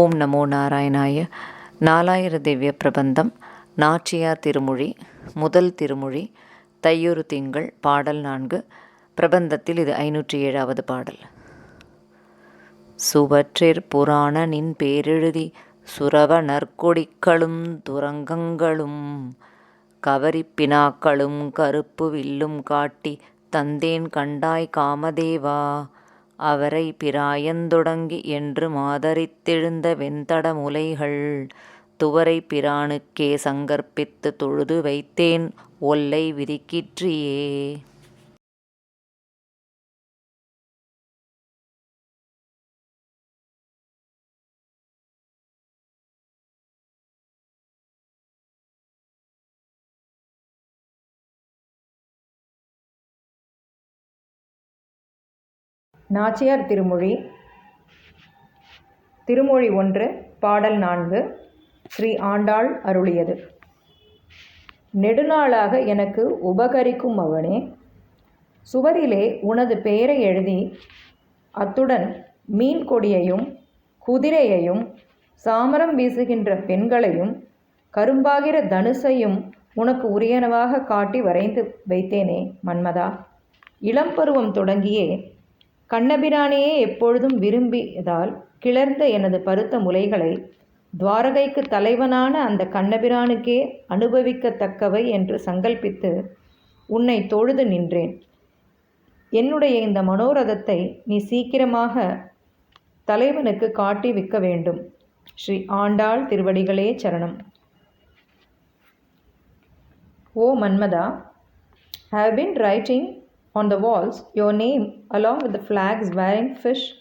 ஓம் நமோ நாராயணாய. நாலாயிர திவ்ய பிரபந்தம் நாச்சியார் திருமொழி முதல் திருமொழி தையொரு திங்கள் பாடல் நான்கு பிரபந்தத்தில் இது ஐநூற்றி ஏழாவது பாடல். சுவற்றிற் புராணனின் பேரெழுதி சுரவ நற்கொடிக்களும் துரங்கங்களும் கவரிப்பினாக்களும் கருப்பு வில்லும் காட்டி தந்தேன் கண்டாய் காமதேவா. அவரை பிராயந்தொடங்கி என்று மாதரித்தெழுந்த வெண்தட முலைகள் துவரை பிரானுக்கே சங்கற்பித்து தொழுது வைத்தேன் ஒல்லை விரிக்கிற்றியே. நாச்சியார் திருமொழி. திருமொழி ஒன்று பாடல் நான்கு ஸ்ரீ ஆண்டாள் அருளியது. நெடுநாளாக எனக்கு உபகரிக்கும் அவனே சுவரிலே உனது பெயரை எழுதி அத்துடன் மீன் கொடியையும் குதிரையையும் சாமரம் வீசுகின்ற பெண்களையும் கரும்பாகிற தனுசையும் உனக்கு உரியனவாக காட்டி வரைந்து வைத்தேனே மன்மதா. இளம்பருவம் தொடங்கியே கண்ணபிரானையே எப்பொழுதும் விரும்பியதால் கிளர்ந்த எனது பருத்த முலைகளை துவாரகைக்கு தலைவனான அந்த கண்ணபிரானுக்கே அனுபவிக்கத்தக்கவை என்று சங்கல்பித்து உன்னை தொழுது நின்றேன். என்னுடைய இந்த மனோரதத்தை நீ சீக்கிரமாக தலைவனுக்கு காட்டி விற்க வேண்டும். ஸ்ரீ ஆண்டாள் திருவடிகளே சரணம். O Manmatha have been writing on the walls your name along with the flags wearing fish,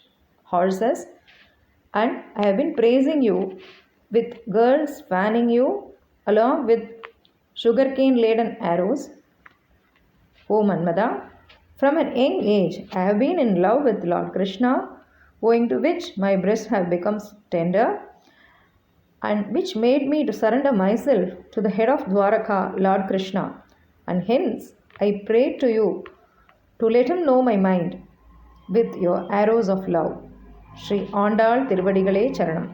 horses, and I have been praising you with girls fanning you along with sugarcane laden arrows. O Manmada, from an young age I have been in love with Lord Krishna, owing to which my breasts have become tender, and which made me to surrender myself to the head of Dwaraka, Lord Krishna. And hence I pray to you to let him know my mind with your arrows of love. Shri Andal திருவடிகளே சரணம்